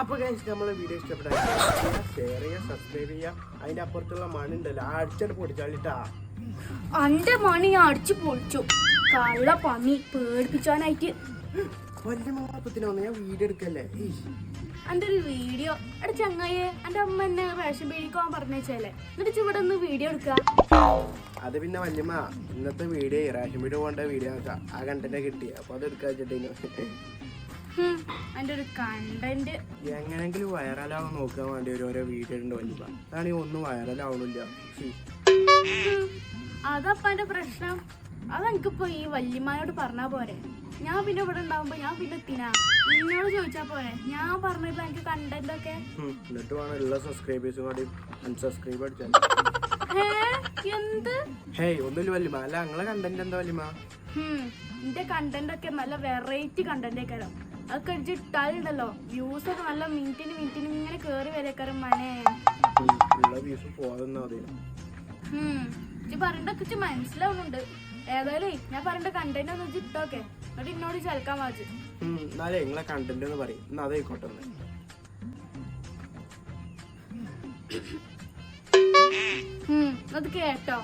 അപ്പൊ guys, നമ്മളെ video ഇഷ്ടപ്പെട്ടാൽ ഷെയർ ചെയ്യുക സബ്സ്ക്രൈബ് ചെയ്യുക. അതിന്റെ അപ്പുറത്തുള്ള മണി ഉണ്ടല്ലോ അടിച്ചിട്ട് പൊടിച്ചാളിട്ടാ. അന്റെ മണി അടിച്ചു പൊളിച്ചു. കള്ള പന്നി പേടിപ്പിച്ചാനായിട്ട്. എന്റെ ഒരു വീഡിയോ എടാ ചങ്ങായെ എന്റെ അമ്മ എന്നെ റേഷൻ പേടിക്കാൻ പറഞ്ഞേച്ചല്ലേ എന്നിട്ട് ഇവിടെ ഒന്ന് വീഡിയോ അത് പിന്നെ വല്യമ്മ ഇന്നത്തെ വീഡിയോ റേഷൻ വീഡിയോ പോകേണ്ട വീഡിയോ നോക്കാം ആ കണ്ടന്റ് കിട്ടി അപ്പൊ അത് എടുക്കാൻ ഒരു കണ്ടന്റ് എങ്ങനെങ്കിലും വൈറലാവാൻ നോക്കാൻ വേണ്ടി ഒരു ഓരോ വീഡിയോ ഉണ്ട് വല്യമ്മ. അതാണ് ഒന്നും വൈറലാവണില്ല. ശ്ശി. അതപ്പ പ്രശ്നം. അതെനിക്കിപ്പോ ഈ വല്യമ്മയോട് പറഞ്ഞാ പോരെ. ഞാൻ പിന്നെ ഇവിടെ ഉണ്ടാവുമ്പോ ഞാൻ പിന്നെ എത്തിനാ നിന്നോട് ചോദിച്ചാ പോരെ. ഞാൻ പറഞ്ഞില്ല എനിക്ക് കണ്ടന്റ് ഒക്കെ എന്നിട്ട് വേണം എല്ലാ സബ്സ്ക്രൈബേഴ്സും കൂടി അൺസബ്സ്ക്രൈബ് അടിച്ചാൽ എന്ത്? ഹേയ് ഒന്നുമില്ല വല്യമ്മ. അല്ല ഞങ്ങളെ കണ്ടന്റ് എന്താ വല്യമ്മ? എന്റെ കണ്ടന്റ് ഒക്കെ നല്ല വെറൈറ്റി കണ്ടന്റ് ആക്കാരം അതൊക്കെ അടിച്ച് ഇട്ടാലുണ്ടല്ലോ. വ്യൂസ് ഒക്കെ നല്ല മിനിറ്റിന് മിനിറ്റിന് ഇങ്ങനെ കേറി വരേക്കാരം മനെ. ഉള്ള വ്യൂസ് മനസ്സിലാവുന്നുണ്ട്. ഏതായാലും ഞാൻ പറഞ്ഞ കണ്ടന്റ് ഒന്ന് ഇട്ടോക്കെ. എന്നിട്ട് ഇന്നോട് ചലക്കാൻ വാച്ചു എന്നാലേ നിങ്ങളെ കണ്ടന്റ് എന്ന് പറയും. എന്നാ അതായിക്കോട്ടെ. അത് കേട്ടോ.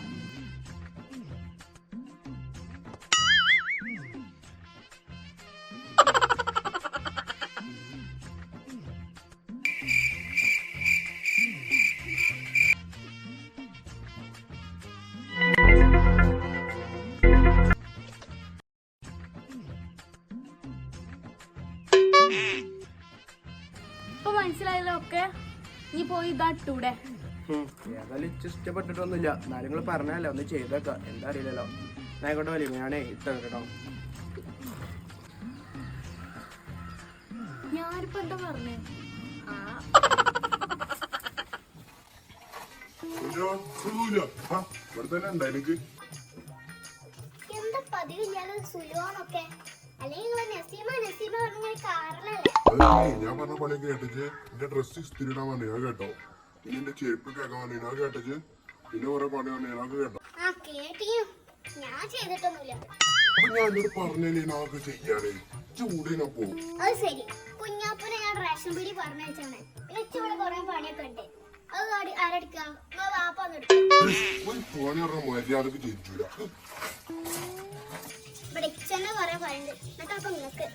മനസ്സിലായല്ലോ ഒക്കെ നീ പോയി ഇതാട്ടൂടെ ഏതായാലും ഇഷ്ടപ്പെട്ടിട്ടൊന്നുമില്ല. എന്നാലും നിങ്ങൾ പറഞ്ഞല്ലോ ഒന്ന് ചെയ്തേക്കാം. എന്താ അറിയില്ലല്ലോ. ഞാൻ ആയിക്കോട്ടെ വലിയ ഞാനേ ഇത്ര കേട്ടോ. ഞാനിപ്പോ എന്താ പറഞ്ഞേ? ഇവിടെ തന്നെ ഉണ്ടോ എനിക്ക്? എന്താ പതിവില്ലാതെ സുലുവാണൊക്കെ? പറഞ്ഞ ഞാൻ പറഞ്ഞ പണി കേട്ടിച്ച് എന്റെ ഡ്രസ് ഇസ്തിരിടാൻ വേണ്ടി ഞാൻ കേട്ടോ. പിന്നെ എന്റെ ചെരുപ്പ് കേൾക്കാൻ വേണ്ടി ഞാൻ കേട്ടിച്ച് പിന്നെ കൊറേ പണി വന്നു ഞാൻ കേട്ടോ. ഞാൻ ചെയ്തിട്ടൊന്നുമില്ല. പറഞ്ഞേ നാക്ക് ചെയ്യാനേ? ചൂടിനെ പോകും അത് ശരി. കുഞ്ഞാപ്പനെ ഞാൻ റേഷൻ പീടി വെച്ചാണ് പിന്നെ ഇച്ചിവിടെ കൊറേ പണിയൊക്കെ ഉണ്ട്. അത് ആരെടുക്ക? നിങ്ങളെ വാപ്പ ഒന്ന് എടുക്കുക ഒരു പണി പറഞ്ഞ മര്യാദയ്ക്ക് ജയിച്ചൂല ഇവിടെ ഇച്ചന്നെ കുറെ പണിയുണ്ട് എന്നിട്ട്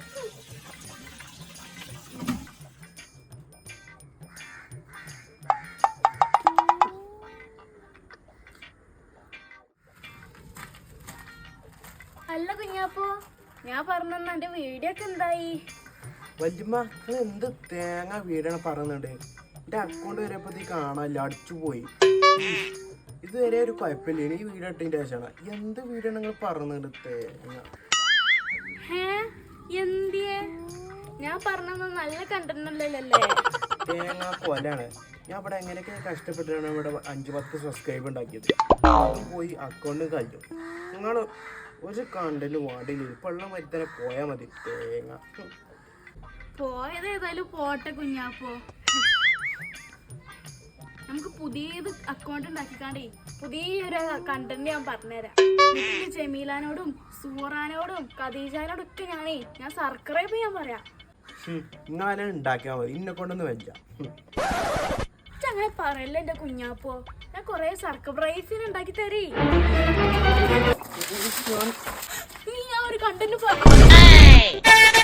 അല്ല കുഞ്ഞാപ്പോ ഞാൻ പറഞ്ഞ എന്റെ വീഡിയോ ഒക്കെ എന്തായി? വല്യമ്മ എന്ത് തേങ്ങ വീടാണ് പറയുന്നുണ്ട് എന്റെ അക്കൗണ്ട് വരെപ്പത്തി കാണാല്ല അടിച്ചു പോയി. ഇതുവരെ ഒരു കുഴപ്പമില്ല. ഈ വീഡിയോ ഇട്ടതിന്റെ ശേഷമാണ്. എന്ത് വീടാണ് നിങ്ങൾ പറയുന്നുണ്ട് തേങ്ങ? ഹേ എന്തിയെ? ഞാൻ പറഞ്ഞത് നല്ല കണ്ടല്ലേ തേങ്ങ കൊലാണ്. ഞാൻ ഇവിടെ എങ്ങനെയൊക്കെ കഷ്ടപ്പെട്ടാണ് ഇവിടെ അഞ്ച് പത്ത് സബ്സ്ക്രൈബ് ഉണ്ടാക്കിയത്? പോയി അക്കൗണ്ട് കഴിഞ്ഞു. നിങ്ങൾ ഒരു കണ്ടന്റ് വാടില്ല ഇപ്പുള്ള മരുത്തനെ പോയാൽ മതി. തേങ്ങ. പോയത് ഏതായാലും പോട്ടെ കുഞ്ഞാപ്പോ. നമുക്ക് പുതിയത് അക്കൗണ്ട് ഉണ്ടാക്കിക്കാണ്ടേ പുതിയൊരു കണ്ടന്റ് ഞാൻ പറഞ്ഞുതരാം. ജമീലാനോടും സൂറാനോടും ഖദീജാനോടും ഒക്കെ ഞാനേ ഞാൻ സബ്സ്ക്രൈബ് ചെയ്യാൻ പറയാം. നിങ്ങളെ ഉണ്ടാക്കിയാൽ മതി ഇന്നെ കൊണ്ടൊന്ന് വെച്ച അങ്ങനെ പറയല്ലേ എന്റെ കുഞ്ഞാപ്പോ? ഞാൻ കൊറേ സർപ്രൈസിന് ഉണ്ടാക്കി തരേ. നീ ഞാൻ ഒരു കണ്ടന്റ് പറഞ്ഞു